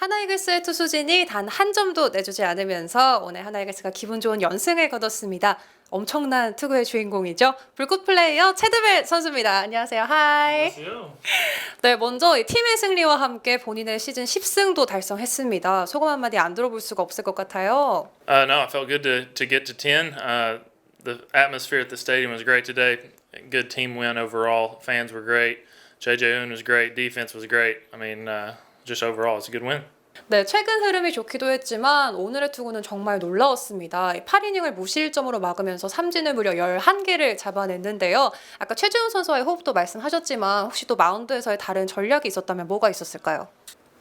하나이글스의 투수진이 단 한 점도 내주지 않으면서 오늘 하나이글스가 기분 좋은 연승을 거뒀습니다. 엄청난 투구의 주인공이죠. 불꽃 플레이어 체드벨 선수입니다. 안녕하세요. 하이. 안녕하세요. 네, 먼저 이 팀의 승리와 함께 본인의 시즌 10승도 달성했습니다. 소감 한마디 안 들어볼 수가 없을 것 같아요. Uh, no, it felt good to, to get to 10. Uh, the atmosphere at the stadium was great today. Good team win overall. Fans were great. JJ Oon was great. Defense was great. I mean, uh, just overall, it's a good win. 네, 최근 흐름이 좋기도 했지만 오늘의 투구는 정말 놀라웠습니다. 8이닝을 무실점으로 막으면서 삼진을 무려 11개를 잡아냈는데요. 아까 최지훈 선수와의 호흡도 말씀하셨지만 혹시 또 마운드에서의 다른 전략이 있었다면 뭐가 있었을까요?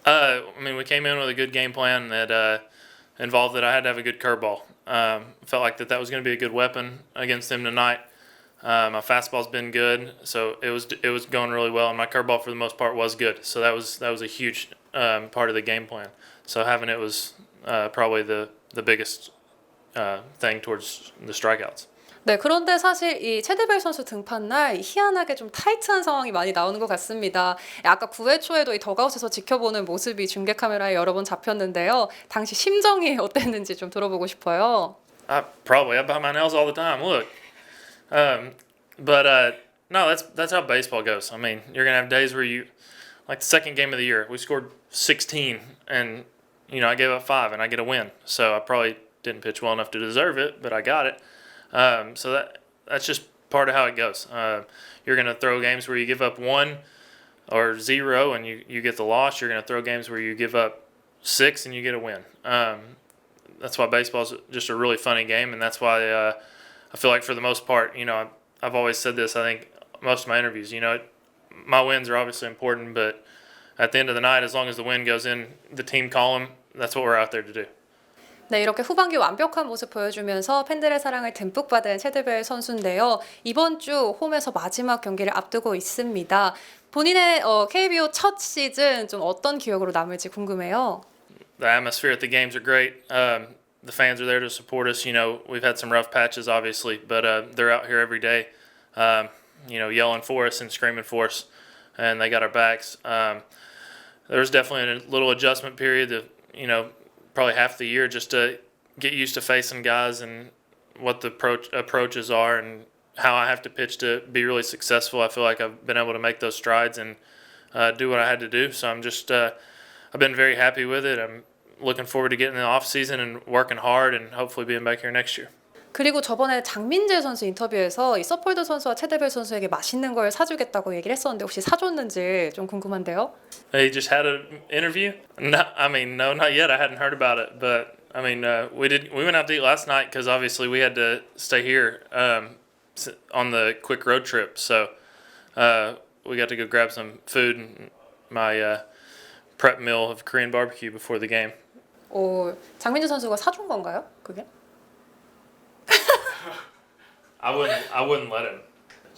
Uh, I mean, we came in with a good game plan that uh, involved that I had to have a good curveball. Um, felt like that that was going to be a good weapon against them tonight. Uh, my fastball's been good, so it was it was going really well, and my curveball for the most part was good. So that was that was a huge um, part of the game plan. So having it was uh, probably the the biggest uh, thing towards the strikeouts. 네, 그런데 사실 이 체드벨 선수 등판 날 희한하게 좀 타이트한 상황이 많이 나오는 것 같습니다. 아까 9회 초에도 이 더가웃에서 지켜보는 모습이 중계 카메라에 여러 번 잡혔는데요. 당시 심정이 어땠는지 좀 들어보고 싶어요. I probably I bite my nails all the time. Look, um, but uh, no, that's that's how baseball goes. I mean, you're gonna have days where you, like the second game of the year, we scored 16, and you know I gave up five, and I get a win. So I probably didn't pitch well enough to deserve it, but I got it. Um, so that that's just part of how it goes. Uh, you're gonna throw games where you give up one or zero, and you you get the loss. You're gonna throw games where you give up six and you get a win. Um, that's why baseball's just a really funny game, and that's why uh, I feel like for the most part, you know, I've, I've always said this. I think most of my interviews, you know, my wins are obviously important, but at the end of the night, as long as the win goes in the team column, that's what we're out there to do. 네, 이렇게 후반기 완벽한 모습 보여주면서 팬들의 사랑을 듬뿍 받은 체드벨 선수인데요. 이번 주 홈에서 마지막 경기를 앞두고 있습니다. 본인의 어, KBO 첫 시즌 좀 어떤 기억으로 남을지 궁금해요. The atmosphere at the games are great. Um, the fans are there to support us. You know, we've had some rough patches, obviously, but uh, they're out here every day, um, you know, yelling for us and screaming for us, and they got our backs. Um, there was definitely a little adjustment period, of, you know, probably half the year just to get used to facing guys and what the approach, approaches are and how I have to pitch to be really successful. I feel like I've been able to make those strides and uh, do what I had to do. So I'm just, uh, I've been very happy with it. I'm looking forward to getting in the off season and working hard and hopefully being back here next year. 그리고 저번에 장민재 선수 인터뷰에서 이 서폴드 선수와 체드벨 선수에게 맛있는 걸 사주겠다고 얘기를 했었는데 혹시 사줬는지 좀 궁금한데요. He just had an interview. No, I mean, no, not yet. I hadn't heard about it, but I mean, uh, we did. We went out to eat last night because obviously we had to stay here um, on the quick road trip. So uh, we got to go grab some food and my uh, prep meal of Korean barbecue before the game. 오, 장민재 선수가 사준 건가요? 그게? I wouldn't. I wouldn't let him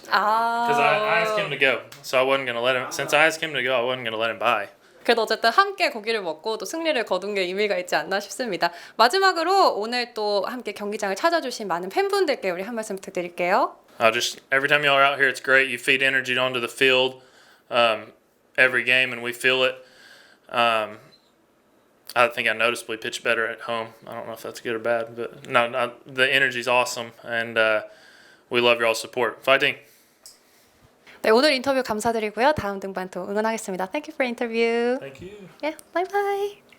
because I, I asked him 아. to go. So I wasn't gonna let him. Since I asked him to go, I wasn't gonna let him buy. 그래도 어쨌든 함께 고기를 먹고 또 승리를 거둔 게 의미가 있지 않나 싶습니다. 마지막으로 오늘 또 함께 경기장을 찾아주신 많은 팬분들께 우리 한 말씀 부탁드릴게요. I just every time y'all are out here, it's great. You feed energy onto the field um, every game, and we feel it. Um, I think I noticeably pitch better at home. I don't know if that's good or bad, but no, no the energy's awesome, and uh, we love y'all's support. Fighting. 네, 오늘 인터뷰 감사드리고요. 다음 등반 또 응원하겠습니다. Thank you for interview. Thank you. Yeah, bye bye.